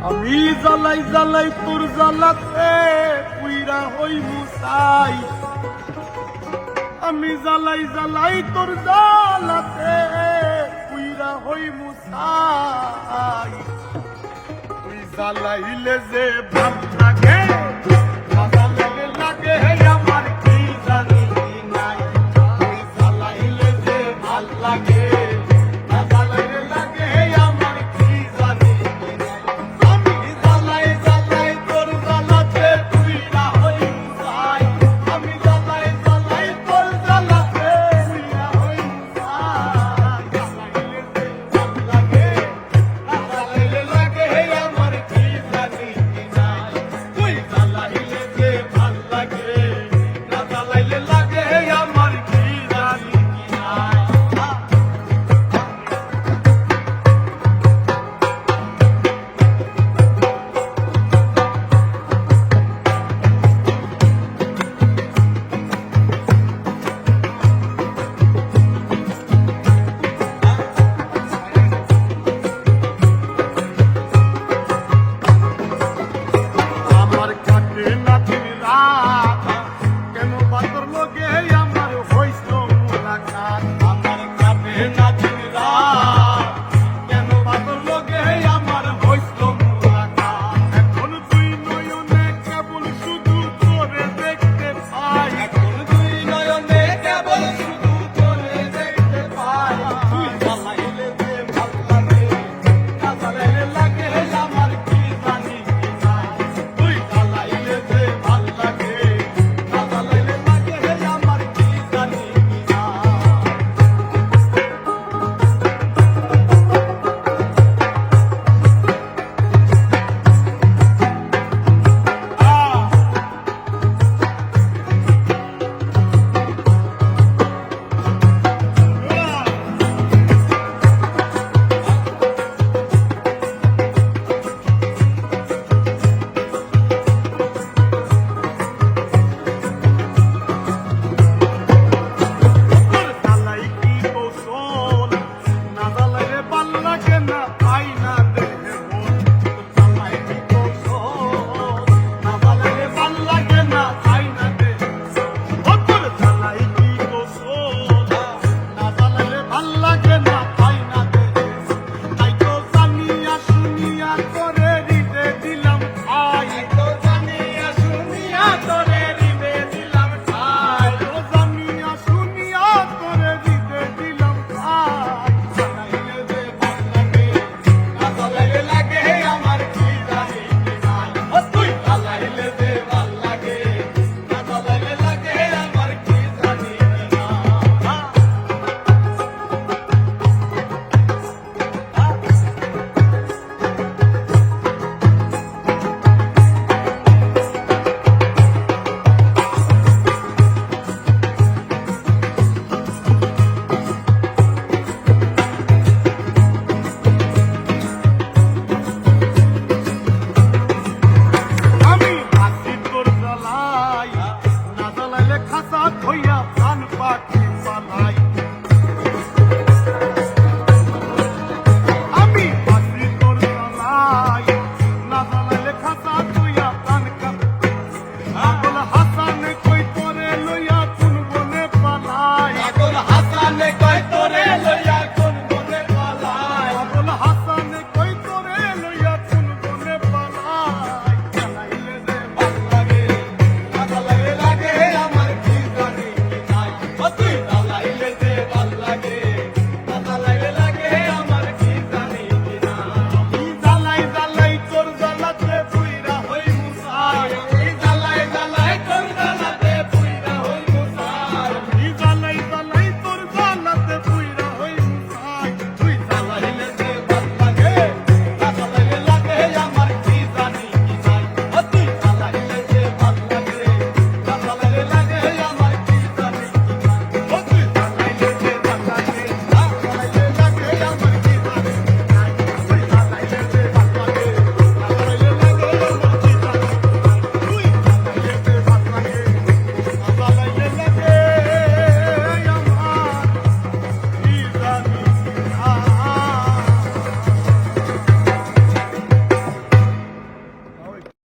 আমি জ্বালাই জ্বালাই তোর জ্বালাতে পুইরা হই মুসাই আমি জ্বালাই জ্বালাই তোর জ্বালাতে পুইরা হই মুসাই তুই জ্বালাইলে যে ভাব লাগে in my